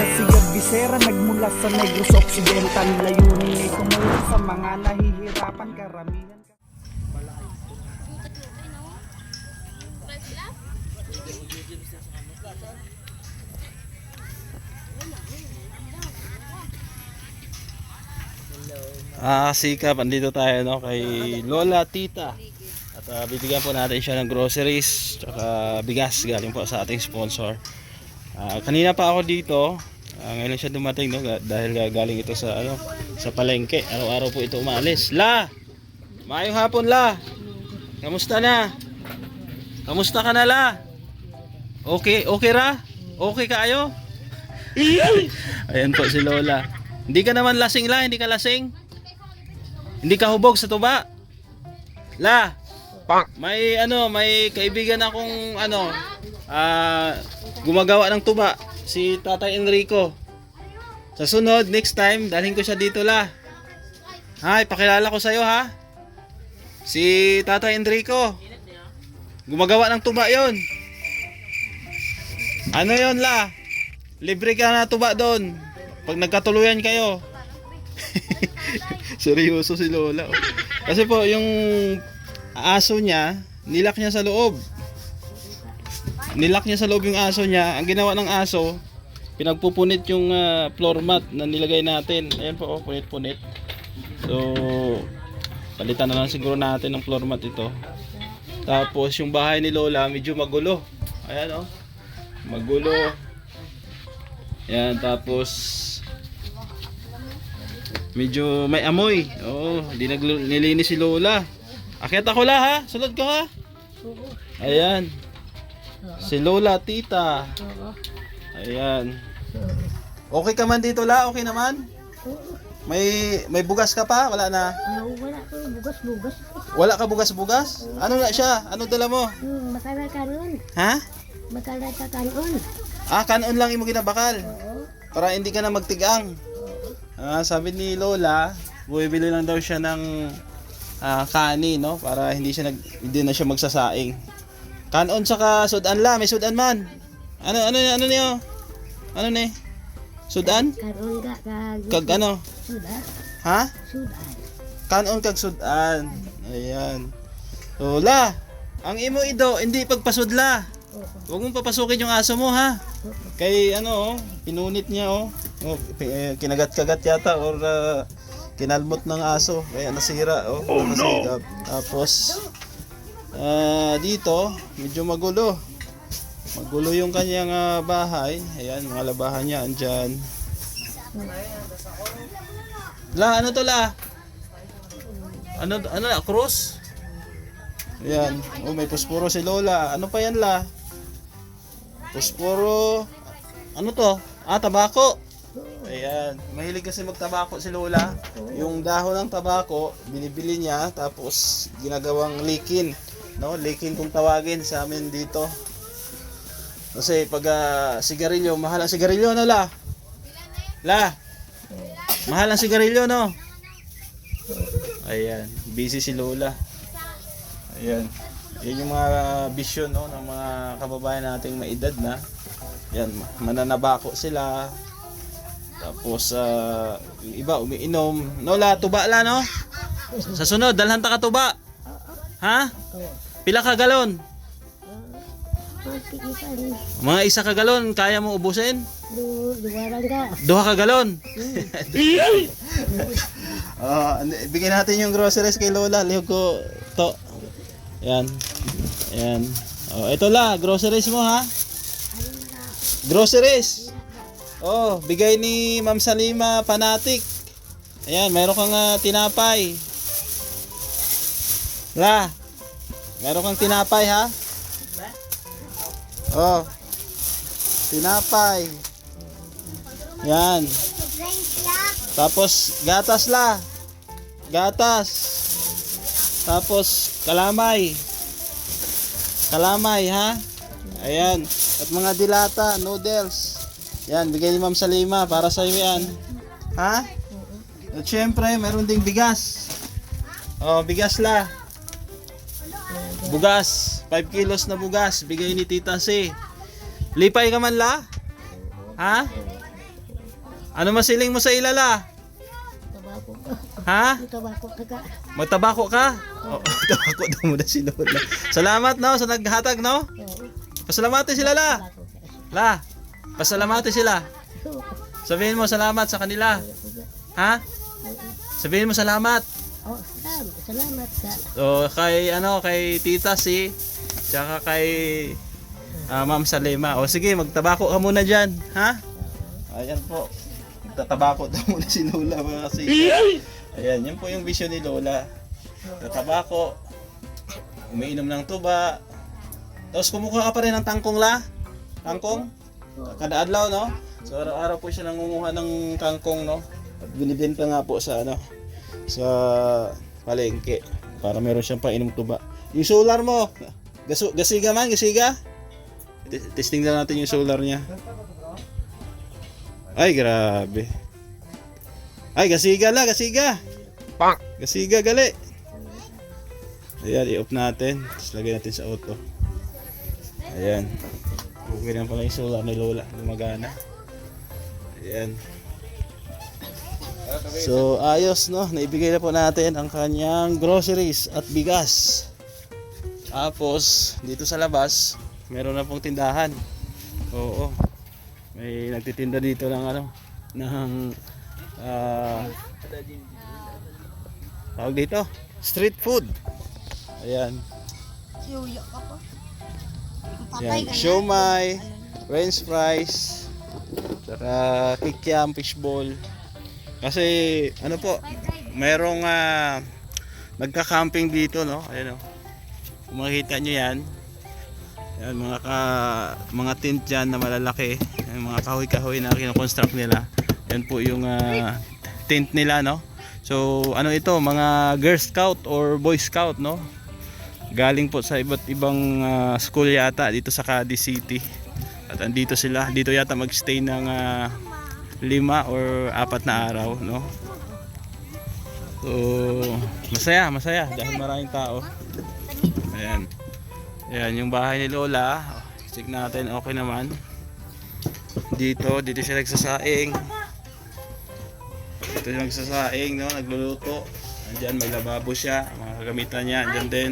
si Visera Nagmula sa Negros Occidental Layunin ay tumulong sa mga nahihirapan karamihan Ah, sikap. Andito tayo no, kay Lola Tita. At ah, bibigyan po natin siya ng groceries tsaka bigas galing po sa ating sponsor. Ah, kanina pa ako dito. Ah, ngayon siya dumating no dahil ga- galing ito sa ano sa palengke. Araw-araw po ito umalis. La! Maayong hapon la. Kamusta na? Kamusta ka na la? Okay, okay ra? Okay ka ayo? Ayan po si Lola. Hindi ka naman lasing la, hindi ka lasing? Hindi ka hubog sa tuba? La. May ano, may kaibigan akong ano, ah gumagawa ng tuba, si Tatay Enrico. Sa sunod, next time, dalhin ko siya dito la. Hay, pakilala ko sa'yo ha. Si Tatay Enrico. Gumagawa ng tuba yon. Ano yon la? Libre ka na tuba doon. Pag nagkatuluyan kayo. Seryoso si Lola. Kasi po, yung aso niya, nilak niya sa loob. Nilak niya sa loob yung aso niya. Ang ginawa ng aso, pinagpupunit yung ah, floor mat na nilagay natin. Ayan po, oh, punit-punit. So, palitan na lang siguro natin ng floor mat ito. Tapos, yung bahay ni Lola, medyo magulo. Ayan, oh. Magulo. Yan, tapos medyo may amoy. Oo, hindi nagl- nilinis si Lola. Akit ako la ha, sunod ko ha. Ayan. Si Lola, tita. Ayan. Okay ka man dito la, okay naman? May may bugas ka pa? Wala na. Wala ko bugas-bugas. Wala ka bugas-bugas? Ano na siya? Ano dala mo? Hmm, makala kanon. Ha? Makala ka kanon. Ah, kanon lang imo ginabakal. Oo. Para hindi ka na magtigang. Ah, sabi ni Lola, bumibili lang daw siya ng ah, kani, no? Para hindi siya nag hindi na siya magsasaing. Kanon saka sudan la, may sudan man. Ano ano ano niyo? Ano ni? Sudan? Kanon ka kag Kag ano? sudan. Ha? Sudan. Kanon kag sudan. Ayan. Lola, ang imo ido hindi pagpasudla. Huwag mong papasukin yung aso mo ha. Kay ano oh, pinunit niya oh. oh eh, kinagat-kagat yata or uh, kinalmot ng aso. Kaya nasira oh. Oh no. Tapos ah, dito medyo magulo. Magulo yung kanyang ah, bahay. Ayan, mga labahan niya andyan. La, ano to la? Ano ano la? Cross? Ayan. Oh, may puspuro si Lola. Ano pa yan la? Puspuro. Ano to? Ah, tabako. Ayan. Mahilig kasi magtabako si Lola. Yung dahon ng tabako, binibili niya tapos ginagawang likin. No, likin kung tawagin sa amin dito. Kasi pag ah, sigarilyo, mahal ang sigarilyo no la? La. Mahal ang sigarilyo no? Ayan, busy si Lola. Ayan. Yan yung mga vision no, ng mga kababayan nating may edad na. Yan, mananabako sila. Tapos ah, yung iba umiinom. Nola, tuba la no? Sa sunod, dalhan ta ka tuba. Ha? Pila ka galon? Mga isa ka galon, kaya mo ubusin? Du duwaran ka. Duha ka galon. Uh, bigyan natin yung groceries kay Lola. Lihog ko to. Yan. Yan. Oh, ito la, groceries mo ha. Groceries. Oh, bigay ni Ma'am Salima Panatik. Ayan, meron kang ah, tinapay. La. Meron kang tinapay ha? Oh. Tinapay. Yan. Tapos gatas la. Gatas. Tapos kalamay. Kalamay ha. Ayan. At mga dilata, noodles. Yan, bigay ni Ma'am Salima para sa iyo yan. Ha? At syempre, meron ding bigas. Oh, bigas la. Bugas. 5 kilos na bugas. Bigay ni Tita C. Lipay ka man la? Ha? Ano masiling mo sa ilala? Tabako. Ha? Tabako ka. Magtabako ka? Oo, tabako daw muna si Lola. Salamat no sa naghatag no? Oo. Pasalamatan sila la. La. Pasalamatan sila. Sabihin mo salamat sa kanila. Ha? Sabihin mo salamat. Salamat. Salamat ka. So kay ano kay Tita si tsaka kay ah, Ma'am Salema. O sige, magtabako ka muna diyan, ha? Ayan po. Magtatabako daw muna si Lola mga kasi. Ayan, yun po yung vision ni Lola. Tatabako. Umiinom ng tuba. Tapos kumukuha ka pa rin ng tangkong la. Tangkong. Kada adlaw, no? So araw-araw po siya nangunguha ng kangkong, no? At binibenta nga po sa ano sa palengke para meron siyang painom tuba. Yung solar mo, gaso, gasiga man, gasiga. T- Testing na natin yung solar niya. Ay, grabe. Ay, gasiga la, gasiga. Pak! Gasiga, gali. Ayan, i-off natin. Tapos lagay natin sa auto. Ayan. Okay na pala yung solar ni Lola. Gumagana. Ayan. So, ayos no. Naibigay na po natin ang kanyang groceries at bigas. Tapos, dito sa labas, meron na pong tindahan. Oo. May nagtitinda dito ng ano, ng ah tawag dito, street food. Ayan. Yan, siomay, french fries, saka kikiam, fishball. Kasi ano po, merong ah, nagka-camping dito, no? Ayan oh. Kung makikita nyo yan, yan mga ka, mga tent dyan na malalaki, yung mga kahoy-kahoy na kinoconstruct nila. Yan po yung ah, tent nila, no? So, ano ito, mga Girl Scout or Boy Scout, no? Galing po sa iba't ibang ah, school yata dito sa Cadiz City. At andito sila, dito yata magstay ng ah, lima or apat na araw, no? So, masaya, masaya dahil maraming tao. Ayan. Ayan, yung bahay ni Lola. Check natin, okay naman. Dito, dito siya nagsasaing. Dito siya nagsasaing, no? Nagluluto. Andyan, may lababo siya. Mga kagamitan niya, andyan din.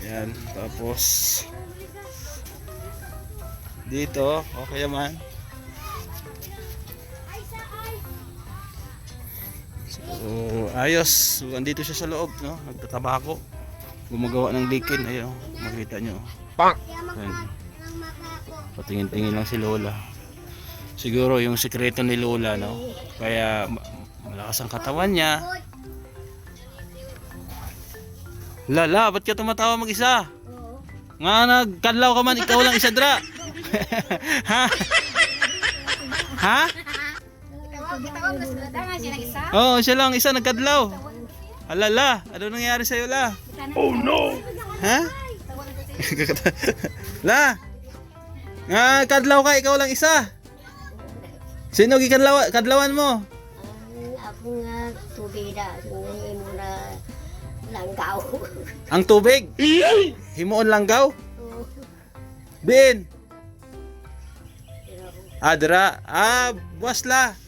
Ayan, tapos dito, okay naman. Ayos. So, andito siya sa loob, no? Nagtatabako. Gumagawa ng likin. Ayun, makita nyo. Pak! Patingin-tingin lang si Lola. Siguro yung sikreto ni Lola, no? Kaya ma- malakas ang katawan niya. Lala, ba't ka tumatawa mag-isa? Nga nagkadlaw ka man, ikaw lang isa dra. ha? ha? Oo, oh, siya lang isa nagkadlaw. Alala, ano nangyari sa'yo la? Oh no! Ha? la! Nga kadlaw ka, ikaw lang isa. Sino gikadlaw kadlawan mo? Ang ako nga tubig na. Sunay mo na langgaw. Ang tubig. Himuon langgaw. Bin. Adra. Ah, buwas la.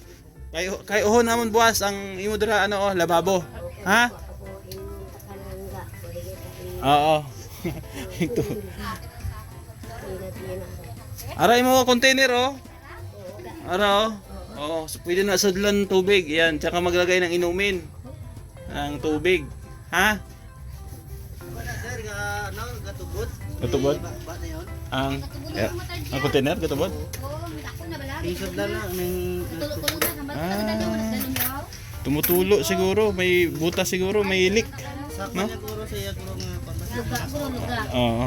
Kay kay uhon namon buwas ang imo dira ano oh, lababo. Ha? Oo. Ito. Ara imo container oh. Ara oh. Oo, so pwede na sudlan tubig. Yan, tsaka maglagay ng inumin. Ng tubig. Ha? Katubod? Ang ang container katubod? Ah, tumutulo siguro, may butas siguro, may leak. No? Oo.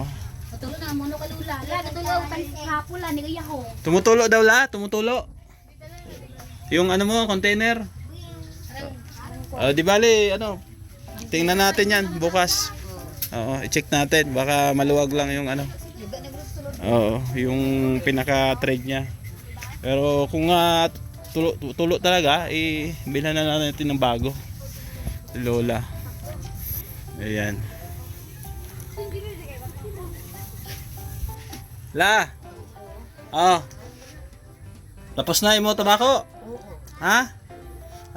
Tulog na mo no kalula. La natulog tan hapula ni gayaho. Tumutulo daw la, tumutulo. Yung ano mo, container. Ah, di bali, ano, tingnan natin yan bukas. Oo, i-check natin. Baka maluwag lang yung ano. Oo, yung pinaka-trade niya. Pero kung nga tulo, tulo talaga, i bilhan na natin ng bago. Lola. Ayan. La. Oh. Tapos na imo tabako? Oo. Ha?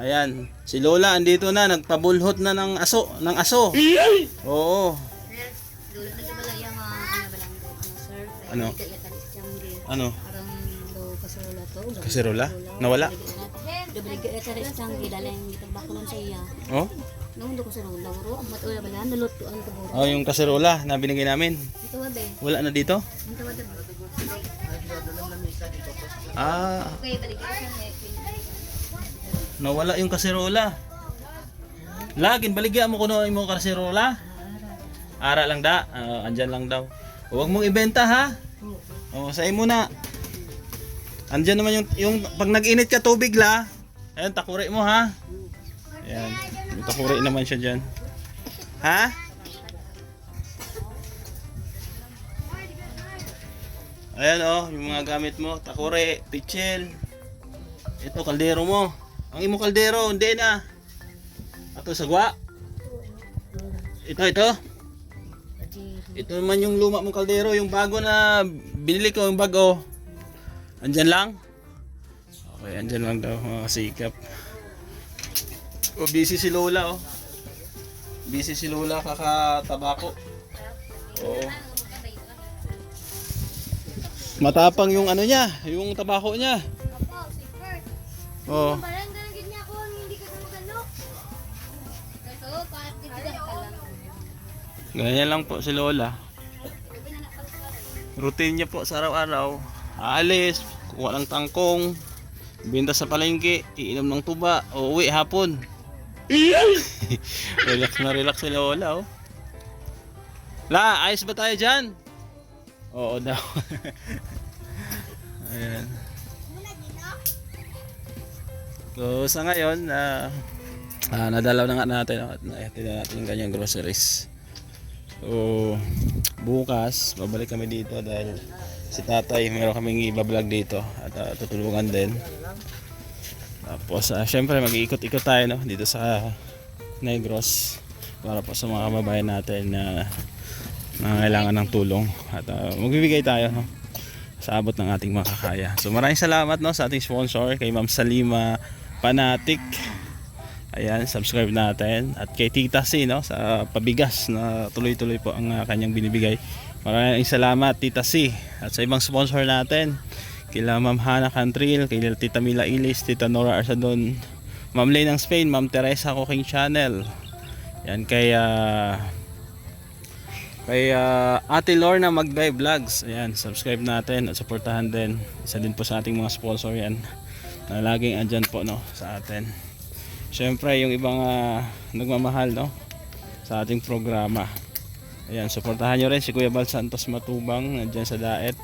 Ayan, si Lola andito na, nagpabulhot na ng aso, ng aso. Oo. Yung mga ano ba lang ano sir? Ano? Ano? Kaserola? Nawala? Dobligay ka talis siyang di dalang gitabako sa iya. Oh? Nung do kaserola ro, ang matuya ba lang nalutuan ko buro. Oh, yung kaserola na binigay namin. Ito ba? Wala na dito? Ito ba? Ah, Okay, balik ka siya. nawala yung kaserola. Lagin, baligyan mo kuno yung kaserola. Ara lang da, Ah, andyan lang daw. Huwag mong ibenta ha. Oh, sa mo na. Andyan naman yung, yung pag nag-init ka tubig la. Ayun, takuri mo ha. Ayan, may takuri naman siya dyan. Ha? Ayan oh, yung mga gamit mo, takure, pichel. Ito kaldero mo. Ang imo kaldero, hindi na. Ato sagwa. Ito, ito. Ito naman yung luma mong kaldero, yung bago na binili ko, yung bago. Andyan lang. Okay, andyan lang daw, mga sikap. Oh, busy si Lola, oh. Busy si Lola kakatabako. Oo. Matapang yung ano niya, yung tabako niya. Opo. Oh. Titigan ka lang. Ganyan lang po si Lola. Routine niya po sa araw-araw. Aalis, kuha ng tangkong, binta sa palengke, iinom ng tuba, uuwi hapon. relax na relax si Lola oh. La, ayos ba tayo dyan? Oo daw. Ayan. So sa ngayon, ah ah, nadalaw na nga natin oh, at naitid na natin yung groceries. So bukas, babalik kami dito dahil si tatay meron kaming ibablog dito at ah, tutulungan din. Tapos ah, syempre mag-iikot-ikot tayo no, dito sa Negros para po sa mga kababayan natin na nangangailangan ng tulong at ah, magbibigay tayo no, sa abot ng ating makakaya. So maraming salamat no sa ating sponsor kay Ma'am Salima Panatic. Ayan, subscribe natin at kay Tita C no sa pabigas na tuloy-tuloy po ang ah, kanyang binibigay. Maraming salamat Tita C at sa ibang sponsor natin kila Ma'am Hana Cantril, kay Tita Mila Ilis, Tita Nora Arsadon, Ma'am Lay ng Spain, Ma'am Teresa Cooking Channel. Yan kay ah, kay ah, Ate Lorna Magday Vlogs. Ayan, subscribe natin at supportahan din. Isa din po sa ating mga sponsor yan na laging andyan po no sa atin. Siyempre yung ibang ah, nagmamahal no sa ating programa. Ayan, supportahan nyo rin si Kuya Bal Santos Matubang nandyan sa Daet.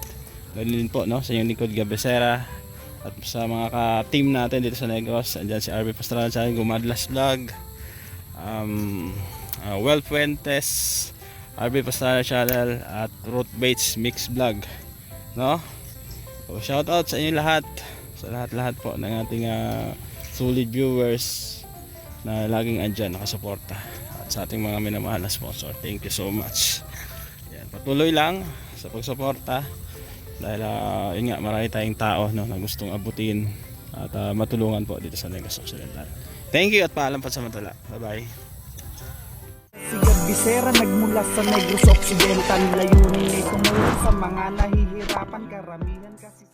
Ganun din po no sa inyong likod Gabesera at sa mga ka-team natin dito sa Negros. Andyan si RB Pastoral sa Gumadlas Vlog. Um, uh, Well Fuentes, RB Pastoral Channel at Root Bates Mix Vlog. No? So, shout out sa inyo lahat. Sa lahat-lahat po ng ating ah, solid viewers na laging andyan nakasuporta sa ating mga minamahal na sponsor. Thank you so much. Yan, patuloy lang sa pagsuporta dahil ah, yun nga marami tayong tao no, na gustong abutin at ah, matulungan po dito sa Negros Occidental. Thank you at paalam pa sa matala. Bye-bye. Si Gabisera nagmula sa Negros Occidental Layunin ay tumulong sa mga nahihirapan karamihan kasi